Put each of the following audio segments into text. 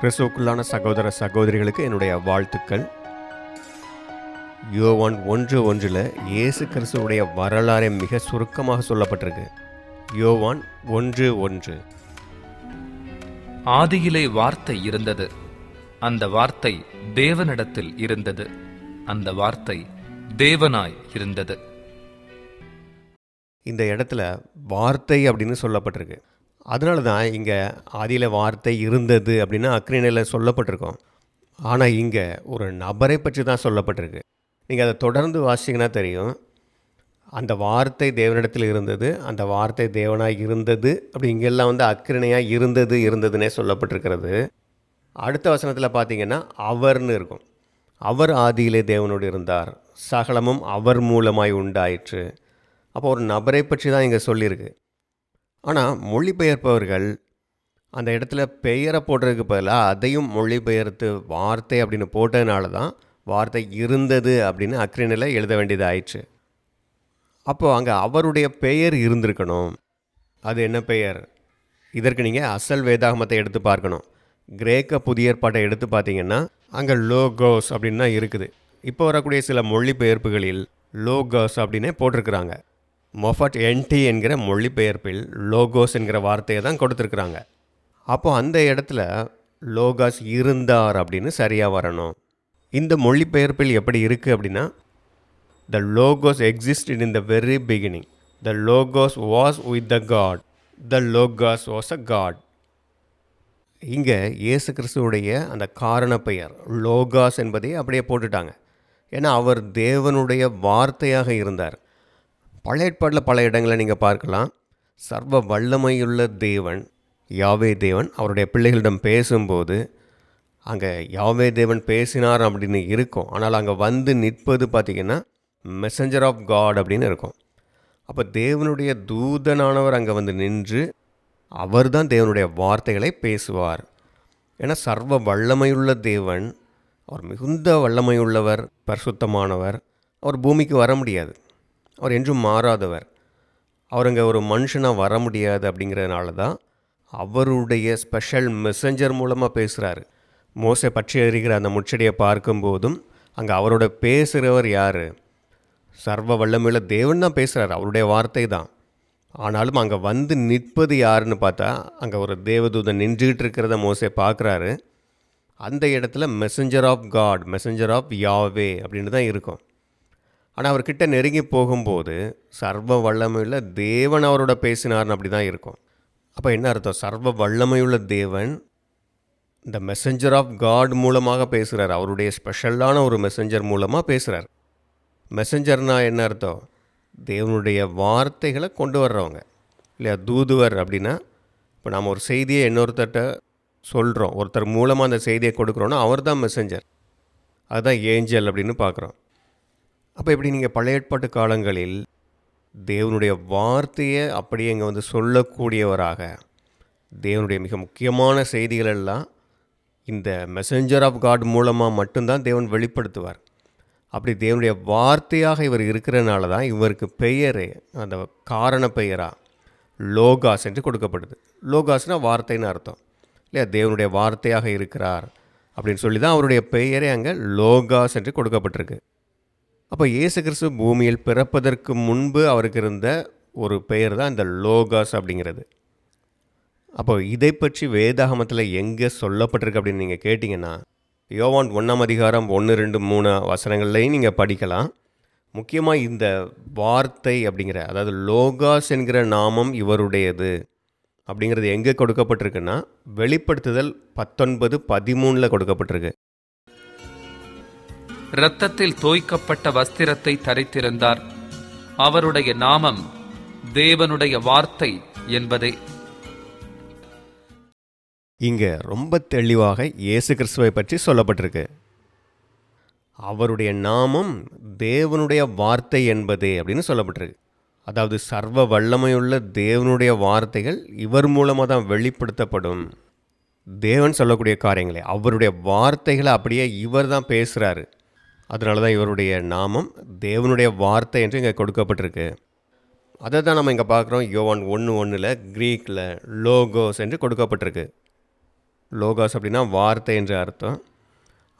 கிறிஸ்துவுக்குள்ளான சகோதர சகோதரிகளுக்கு என்னுடைய வாழ்த்துக்கள். யோவான் ஒன்று ஒன்றில் இயேசு கிறிஸ்துவுடைய வரலாறை மிக சுருக்கமாக சொல்லப்பட்டிருக்கு. யோவான் ஒன்று ஒன்று. ஆதியிலே வார்த்தை இருந்தது. அந்த வார்த்தை தேவனிடத்தில் இருந்தது. அந்த வார்த்தை தேவனாய் இருந்தது. இந்த இடத்துல வார்த்தை அப்படின்னு சொல்லப்பட்டிருக்கு. அதனால தான் இங்கே ஆதியில் வார்த்தை இருந்தது அப்படின்னா அக்ரிணையில் சொல்லப்பட்டிருக்கோம். ஆனால் இங்கே ஒரு நபரை பற்றி தான் சொல்லப்பட்டிருக்கு. நீங்கள் அதை தொடர்ந்து வாசிங்கன்னா தெரியும். அந்த வார்த்தை தேவனிடத்தில் இருந்தது அந்த வார்த்தை தேவனாக இருந்தது அப்படி இங்கெல்லாம் வந்து அக்கிரணையாக இருந்தது இருந்ததுன்னே சொல்லப்பட்டிருக்கிறது. அடுத்த வசனத்தில் பார்த்தீங்கன்னா அவர்னு இருக்கும். அவர் ஆதியிலே தேவனோடு இருந்தார். சகலமும் அவர் மூலமாய் உண்டாயிற்று. அப்போ ஒரு நபரை பற்றி தான் இங்கே சொல்லியிருக்கு. ஆனால் மொழிபெயர்ப்பவர்கள் அந்த இடத்துல பெயரை போடுறதுக்கு பதிலாக அதையும் மொழிபெயர்த்து வார்த்தை அப்படின்னு போட்டதுனால தான் வார்த்தை இருந்தது அப்படின்னு அக்ரினில் எழுத வேண்டியது ஆயிடுச்சு அப்போது அங்கே அவருடைய பெயர் இருந்திருக்கணும். அது என்ன பெயர்? இதற்கு நீங்கள் அசல் வேதாகமத்தை எடுத்து பார்க்கணும். கிரேக்க புதிய ஏற்பாட்டை எடுத்து பார்த்தீங்கன்னா அங்கே லோகோஸ் அப்படின்னு தான் இருக்குது. இப்போ வரக்கூடிய சில மொழிபெயர்ப்புகளில் லோகோஸ் அப்படின்னே போட்டிருக்கிறாங்க. மொஃபட் என்டி என்கிற மொழிபெயர்ப்பில் லோகோஸ் என்கிற வார்த்தையை தான் கொடுத்துருக்குறாங்க. அப்போ அந்த இடத்துல லோகாஸ் இருந்தார் அப்படின்னு சரியாக வரணும். இந்த மொழிபெயர்ப்பில் எப்படி இருக்குது அப்படின்னா the logos exist in the very beginning the logos was with the god the logos was a god இங்கே இயேசு கிறிஸ்துவுடைய அந்த காரண பெயர் லோகாஸ் என்பதை அப்படியே போட்டுட்டாங்க. ஏன்னா அவர் தேவனுடைய வார்த்தையாக இருந்தார். பழைய ஏற்பாட்டில் பல இடங்களை நீங்கள் பார்க்கலாம். சர்வ வல்லமையுள்ள தேவன் யாவே தேவன் அவருடைய பிள்ளைகளிடம் பேசும்போது அங்கே யாவே தேவன் பேசினார் அப்படின்னு இருக்கும். ஆனால் அங்கே வந்து நிற்பது பார்த்திங்கன்னா மெசஞ்சர் ஆஃப் காட் அப்படின்னு இருக்கும். அப்போ தேவனுடைய தூதனானவர் அங்கே வந்து நின்று அவர் தான் தேவனுடைய வார்த்தைகளை பேசுவார். ஏன்னா சர்வ வல்லமையுள்ள தேவன் அவர் மிகுந்த வல்லமையுள்ளவர் பரிசுத்தமானவர் அவர் பூமிக்கு வர முடியாது. அவர் என்றும் மாறாதவர். அவர் அங்கே ஒரு மனுஷனாக வர முடியாது அப்படிங்கிறதுனால தான் அவருடைய ஸ்பெஷல் மெசஞ்சர் மூலமாக பேசுகிறாரு மோசை பற்றி எறிகிற அந்த முச்செடியை பார்க்கும்போதும் அங்கே அவரோட பேசுகிறவர் யார்? சர்வ வல்லமையுள்ள தேவன் தான் பேசுகிறார் அவருடைய வார்த்தை தான். ஆனாலும் அங்கே வந்து நிற்பது யாருன்னு பார்த்தா அங்கே ஒரு தேவதூதன் நின்றுக்கிட்டு இருக்கிறத மோசே பார்க்குறாரு. அந்த இடத்துல messenger of god messenger of Yahweh அப்படின்னு தான் இருக்கும். ஆனால் அவர்கிட்ட நெருங்கி போகும்போது சர்வ வல்லமையுள்ள தேவன் அவரோட பேசினார்னு அப்படி தான் இருக்கும். அப்போ என்ன அர்த்தம்? சர்வ வல்லமையுள்ள தேவன் இந்த மெசஞ்சர் ஆஃப் காட் மூலமாக பேசுகிறார் அவருடைய ஸ்பெஷலான ஒரு மெசஞ்சர் மூலமாக பேசுகிறார் மெசஞ்சர்னால் என்ன அர்த்தம்? தேவனுடைய வார்த்தைகளை கொண்டு வர்றவங்க. இல்லையா? தூதுவர் அப்படின்னா இப்போ நாம் ஒரு செய்தியை இன்னொருத்தர்கிட்ட சொல்கிறோம் ஒருத்தர் மூலமாக அந்த செய்தியை கொடுக்குறோன்னா அவர் தான் மெசஞ்சர் அதுதான் ஏஞ்சல் அப்படின்னு பார்க்குறோம். அப்போ இப்படி நீங்கள் பழைய ஏற்பாட்டு காலங்களில் தேவனுடைய வார்த்தையை அப்படியே இங்கே வந்து சொல்லக்கூடியவராக தேவனுடைய மிக முக்கியமான செய்திகள் எல்லாம் இந்த மெசஞ்சர் ஆஃப் காட் மூலமாக மட்டும்தான் தேவன் வெளிப்படுத்துவார். அப்படி தேவனுடைய வார்த்தையாக இவர் இருக்கிறனால தான் இவருக்கு பெயரே அந்த காரண பெயராக லோகாஸ் என்று கொடுக்கப்படுது. லோகாஸ்னால் வார்த்தைன்னு அர்த்தம். இல்லையா? தேவனுடைய வார்த்தையாக இருக்கிறார் அப்படின்னு சொல்லி தான் அவருடைய பெயரே அங்கே லோகாஸ் என்று கொடுக்கப்பட்டிருக்கு. அப்போ இயேசு கிறிஸ்து பூமியில் பிறப்பதற்கு முன்பு அவருக்கு இருந்த ஒரு பெயர் தான் இந்த லோகாஸ் அப்படிங்கிறது. அப்போ இதை பற்றி வேதாகமத்தில் எங்கே சொல்லப்பட்டிருக்கு அப்படின்னு நீங்கள் கேட்டிங்கன்னா யோவான் ஒன்றாம் அதிகாரம் ஒன்று ரெண்டு மூணு வசனங்கள்லையும் நீங்கள் படிக்கலாம். முக்கியமாக இந்த வார்த்தை அப்படிங்கிற அதாவது லோகாஸ் என்கிற நாமம் இவருடையது அப்படிங்கிறது எங்கே கொடுக்கப்பட்டிருக்குன்னா வெளிப்படுத்துதல் பத்தொன்பது பதிமூணில் கொடுக்கப்பட்டிருக்கு. இரத்தத்தில் தோய்க்கப்பட்ட வஸ்திரத்தை தரித்திருந்தார். அவருடைய நாமம் தேவனுடைய வார்த்தை என்பதே. இங்கே ரொம்ப தெளிவாக இயேசு கிறிஸ்துவை பற்றி சொல்லப்பட்டிருக்கு. அவருடைய நாமம் தேவனுடைய வார்த்தை என்பதே அப்படின்னு சொல்லப்பட்டிருக்கு. அதாவது சர்வ வல்லமையுள்ள தேவனுடைய வார்த்தைகள் இவர் மூலமாக தான் வெளிப்படுத்தப்படும். தேவன் சொல்லக்கூடிய காரியங்களே அவருடைய வார்த்தைகளை அப்படியே இவர் தான் பேசுகிறாரு அதனால தான் இவருடைய நாமம் தேவனுடைய வார்த்தை என்று இங்கே கொடுக்கப்பட்டிருக்கு. அதை தான் நம்ம இங்கே பார்க்குறோம். யோவான் ஒன்று ஒன்றில் க்ரீக்கில் லோகோஸ் என்று கொடுக்கப்பட்டிருக்கு. லோகாஸ் அப்படின்னா வார்த்தை என்று அர்த்தம்.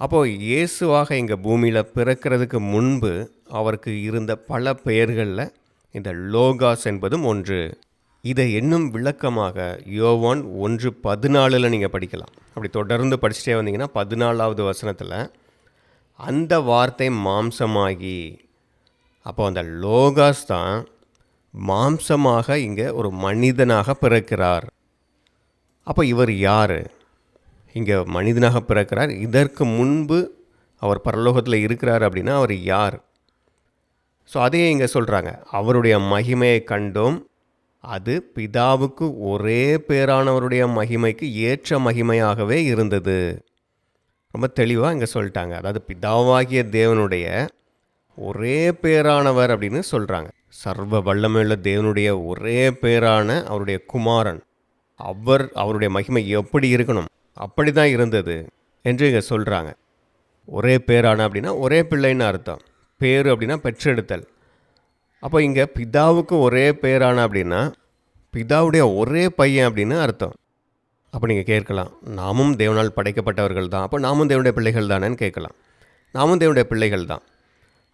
அப்போது இயேசுவாக இங்கே பூமியில் பிறக்கிறதுக்கு முன்பு அவருக்கு இருந்த பல பெயர்களில் இந்த லோகாஸ் என்பதும் ஒன்று. இதை இன்னும் விளக்கமாக யோவான் ஒன்று பதினாலில் நீங்கள் படிக்கலாம். அப்படி தொடர்ந்து படிச்சுட்டே வந்தீங்கன்னா பதினாலாவது வசனத்தில் அந்த வார்த்தை மாம்சமாகி அப்போ அந்த லோகாஸ் தான் மாம்சமாக இங்கே ஒரு மனிதனாக பிறக்கிறார். அப்போ இவர் யார்? இங்கே மனிதனாக பிறக்கிறார். இதற்கு முன்பு அவர் பரலோகத்தில் இருக்கிறார் அப்படின்னா அவர் யார்? ஸோ அதையே இங்கே சொல்கிறாங்க. அவருடைய மகிமையை கண்டோம். அது பிதாவுக்கு ஒரே பேரானவருடைய மகிமைக்கு ஏற்ற மகிமையாகவே இருந்தது. ரொம்ப தெளிவாக இங்கே சொல்லிட்டாங்க. அதாவது பிதாவாகிய தேவனுடைய ஒரே பேரானவர் அப்படின்னு சொல்கிறாங்க சர்வ வல்லமையுள்ள தேவனுடைய ஒரே பேரான அவருடைய குமாரன். அவர் அவருடைய மகிமை எப்படி இருக்கணும்? அப்படி தான் இருந்தது என்று இங்கே சொல்கிறாங்க ஒரே பேரான அப்படின்னா ஒரே பிள்ளைன்னு அர்த்தம். பேர் அப்படின்னா பெற்றெடுத்தல். அப்போ இங்கே பிதாவுக்கு ஒரே பேரான அப்படின்னா பிதாவுடைய ஒரே பையன் அப்படின்னு அர்த்தம். அப்போ நீங்கள் கேட்கலாம் நாமும் தேவனால் படைக்கப்பட்டவர்கள் தான் அப்போ நாமும் தேவனுடைய பிள்ளைகள் தானேன்னு கேட்கலாம். நாமும் தேவனுடைய பிள்ளைகள் தான்.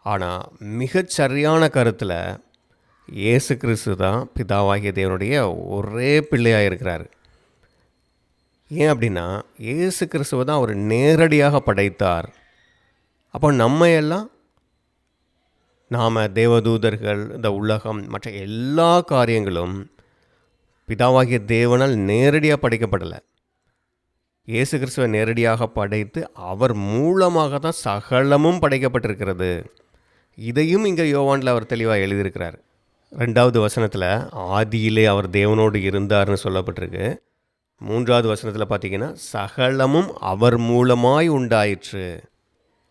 ஆனால் மிகச் சரியான கருத்தில் இயேசு கிறிஸ்து தான் பிதாவாகிய தேவனுடைய ஒரே பிள்ளையாக இருக்கிறார். ஏன் அப்படின்னா இயேசு கிறிஸ்துவை தான் அவர் நேரடியாக படைத்தார். அப்போ நம்ம எல்லாம் நாம் தேவதூதர்கள் இந்த உலகம் மற்ற எல்லா காரியங்களும் பிதாவாகிய தேவனால் நேரடியாக படைக்கப்படலை. இயேசு கிறிஸ்துவை நேரடியாக படைத்து அவர் மூலமாக தான் சகலமும் படைக்கப்பட்டிருக்கிறது. இதையும் இங்கே யோவானில் அவர் தெளிவாக எழுதியிருக்கிறார். ரெண்டாவது வசனத்தில் ஆதியிலே அவர் தேவனோடு இருந்தார்னு சொல்லப்பட்டிருக்கு. மூன்றாவது வசனத்தில் பார்த்தீங்கன்னா சகலமும் அவர் மூலமாய் உண்டாயிற்று.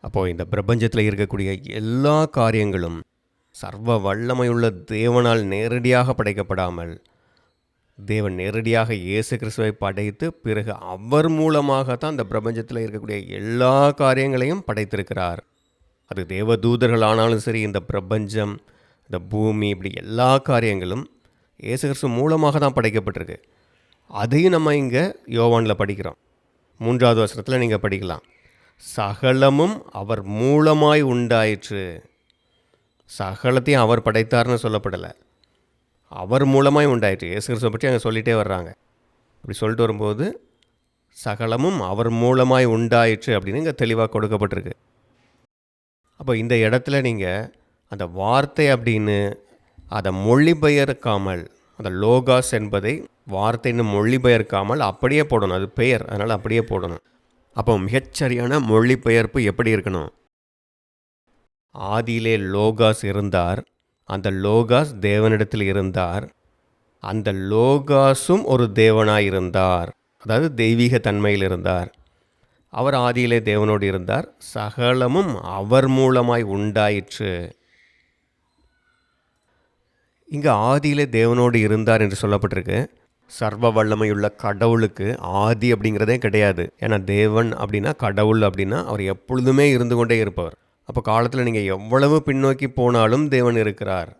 அப்போது இந்த பிரபஞ்சத்தில் இருக்கக்கூடிய எல்லா காரியங்களும் சர்வ வல்லமையுள்ள தேவனால் நேரடியாக படைக்கப்படாமல் தேவன் நேரடியாக இயேசு கிறிஸ்துவை படைத்து பிறகு அவர் மூலமாக தான் இந்த பிரபஞ்சத்தில் இருக்கக்கூடிய எல்லா காரியங்களையும் படைத்திருக்கிறார். அது தேவ தூதர்கள் ஆனாலும் சரி இந்த பிரபஞ்சம் இந்த பூமி இப்படி எல்லா காரியங்களும் இயேசு கிறிஸ்து மூலமாக தான் படைக்கப்பட்டிருக்கு. அதையும் நம்ம இங்கே யோவானில் படிக்கிறோம். மூன்றாவது வசனத்தில் நீங்கள் படிக்கலாம். சகலமும் அவர் மூலமாய் உண்டாயிற்று. சகலத்தையும் அவர் படைத்தார்னு சொல்லப்படலை. அவர் மூலமாக உண்டாயிற்று. இயேசு கிறிஸ்துவை பற்றி அங்கே சொல்லிகிட்டே வர்றாங்க. அப்படி சொல்லிட்டு வரும்போது சகலமும் அவர் மூலமாய் உண்டாயிற்று அப்படின்னு இங்கே தெளிவாக கொடுக்கப்பட்டிருக்கு. அப்போ இந்த இடத்துல நீங்கள் அந்த வார்த்தை அப்படின்னு அதை மொழிபெயர்க்காமல் அந்த லோகாஸ் என்பதை வார்த்தைன்னு மொழிபெயர்க்காமல் அப்படியே போடணும். அது பெயர் அதனால் அப்படியே போடணும். அப்போ மிகச்சரியான மொழிபெயர்ப்பு எப்படி இருக்கணும்? ஆதியிலே லோகாஸ் இருந்தார். அந்த லோகாஸ் தேவனிடத்தில் இருந்தார். அந்த லோகாஸும் ஒரு தேவனாய் இருந்தார். அதாவது தெய்வீக தன்மையில் இருந்தார். அவர் ஆதியிலே தேவனோடு இருந்தார். சகலமும் அவர் மூலமாய் உண்டாயிற்று. இங்கே ஆதியிலே தேவனோடு இருந்தார் என்று சொல்லப்பட்டிருக்கு. சர்வ வல்லமையுள்ள கடவுளுக்கு ஆதி அப்படிங்கிறதே கிடையாது. ஏன்னா தேவன் அப்படின்னா கடவுள் அப்படின்னா அவர் எப்பொழுதுமே இருந்து கொண்டே இருப்பவர். அப்போ காலத்தில் நீங்கள் எவ்வளவு பின்னோக்கி போனாலும் தேவன் இருக்கிறார்.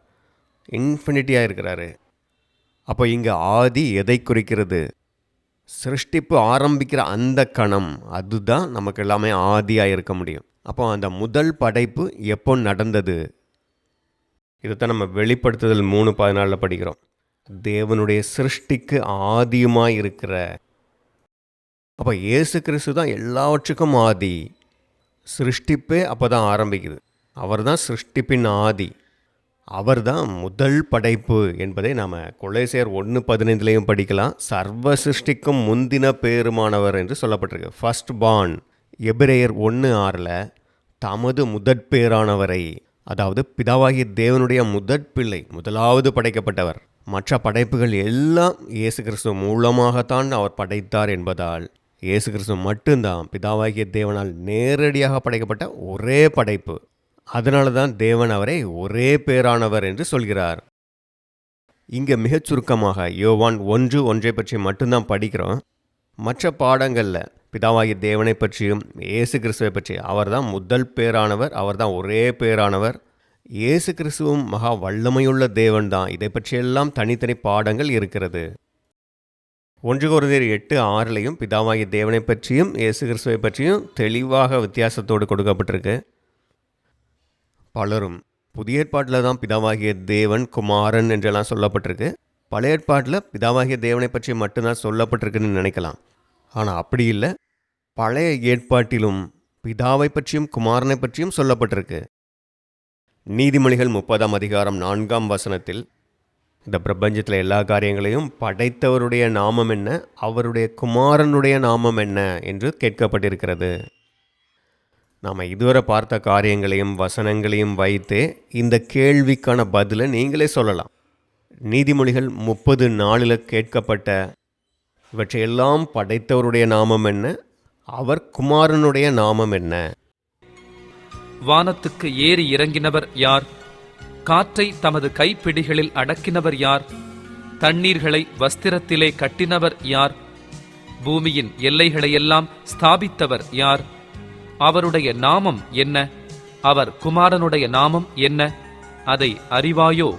இன்ஃபினிட்டியாக இருக்கிறாரு. அப்போ இங்கே ஆதி எதை குறிக்கிறது? சிருஷ்டிப்பு ஆரம்பிக்கிற அந்த கணம் அதுதான் நமக்கு எல்லாமே ஆதியாக இருக்க முடியும். அப்போ அந்த முதல் படைப்பு எப்போ நடந்தது? இதைத்தான் நம்ம வெளிப்படுத்துதல் மூணு பதினாலில் படிக்கிறோம். தேவனுடைய சிருஷ்டிக்கு ஆதியுமாக இருக்கிற. அப்போ இயேசு கிறிஸ்து தான் எல்லாவற்றுக்கும் ஆதி. சிருஷ்டிப்பே அப்போ தான் ஆரம்பிக்குது. அவர் தான் சிருஷ்டிப்பின் ஆதி. அவர் தான் முதல் படைப்பு என்பதை நாம் கொலைசேர் ஒன்று பதினைந்துலேயும் படிக்கலாம். சர்வ சிருஷ்டிக்கும் முந்தின பேருமானவர் என்று சொல்லப்பட்டிருக்கு. ஃபர்ஸ்ட் பான் எபிரேயர் ஒன்று ஆறில் தமது முதற்பேரானவரை அதாவது பிதாவாகிய தேவனுடைய முதற் பிள்ளை முதலாவது படைக்கப்பட்டவர். மற்ற படைப்புகள் எல்லாம் இயேசு கிறிஸ்து மூலமாகத்தான் அவர் படைத்தார் என்பதால் இயேசு கிறிஸ்து மட்டும்தான் பிதாவாகிய தேவனால் நேரடியாக படைக்கப்பட்ட ஒரே படைப்பு. அதனால தான் தேவன் அவரை ஒரே பேரானவர் என்று சொல்கிறார். இங்கே மிகச் சுருக்கமாக யோவான் ஒன்று ஒன்றை பற்றி மட்டும்தான் படிக்கிறோம். மற்ற பாடங்களில் பிதாவாகிய தேவனை பற்றியும் இயேசு கிறிஸ்துவை பற்றி அவர்தான் முதல் பேரானவர் அவர்தான் ஒரே பேரானவர். இயேசு கிறிஸ்துவும் மகா வல்லமையுள்ள தேவன் தான் இதை பற்றியெல்லாம் தனித்தனி பாடங்கள் இருக்கிறது. ஒன்று குருதியர் எட்டு ஆறுலையும் பிதாவாகிய தேவனை பற்றியும் இயேசு கிறிஸ்துவை பற்றியும் தெளிவாக வித்தியாசத்தோடு கொடுக்கப்பட்டிருக்கு. பலரும் புதிய ஏற்பாட்டில் தான் பிதாவாகிய தேவன் குமாரன் என்றெல்லாம் சொல்லப்பட்டிருக்கு. பழைய ஏற்பாட்டில் பிதாவாகிய தேவனை பற்றி மட்டும்தான் சொல்லப்பட்டிருக்குன்னு நினைக்கலாம். ஆனால் அப்படி இல்லை. பழைய ஏற்பாட்டிலும் பிதாவை பற்றியும் குமாரனை பற்றியும் சொல்லப்பட்டிருக்கு. நீதிமொழிகள் முப்பதாம் அதிகாரம் நான்காம் வசனத்தில் இந்த பிரபஞ்சத்தில் எல்லா காரியங்களையும் படைத்தவருடைய நாமம் என்ன? அவருடைய குமாரனுடைய நாமம் என்ன? என்று கேட்கப்பட்டிருக்கிறது. நாம் இதுவரை பார்த்த காரியங்களையும் வசனங்களையும் வைத்தே இந்த கேள்விக்கான பதிலை நீங்களே சொல்லலாம். நீதிமொழிகள் முப்பது நாளில் கேட்கப்பட்ட இவற்றையெல்லாம் படைத்தவருடைய நாமம் என்ன? அவர் குமாரனுடைய நாமம் என்ன? வானத்துக்கு ஏறி இறங்கினவர் யார்? காற்றை தமது கைப்பிடிகளில் அடக்கினவர் யார்? தண்ணீர்களை வஸ்திரத்திலே கட்டினவர் யார்? பூமியின் எல்லைகளையெல்லாம் ஸ்தாபித்தவர் யார்? அவருடைய நாமம் என்ன? அவர் குமாரனுடைய நாமம் என்ன? அதை அறிவாயோ?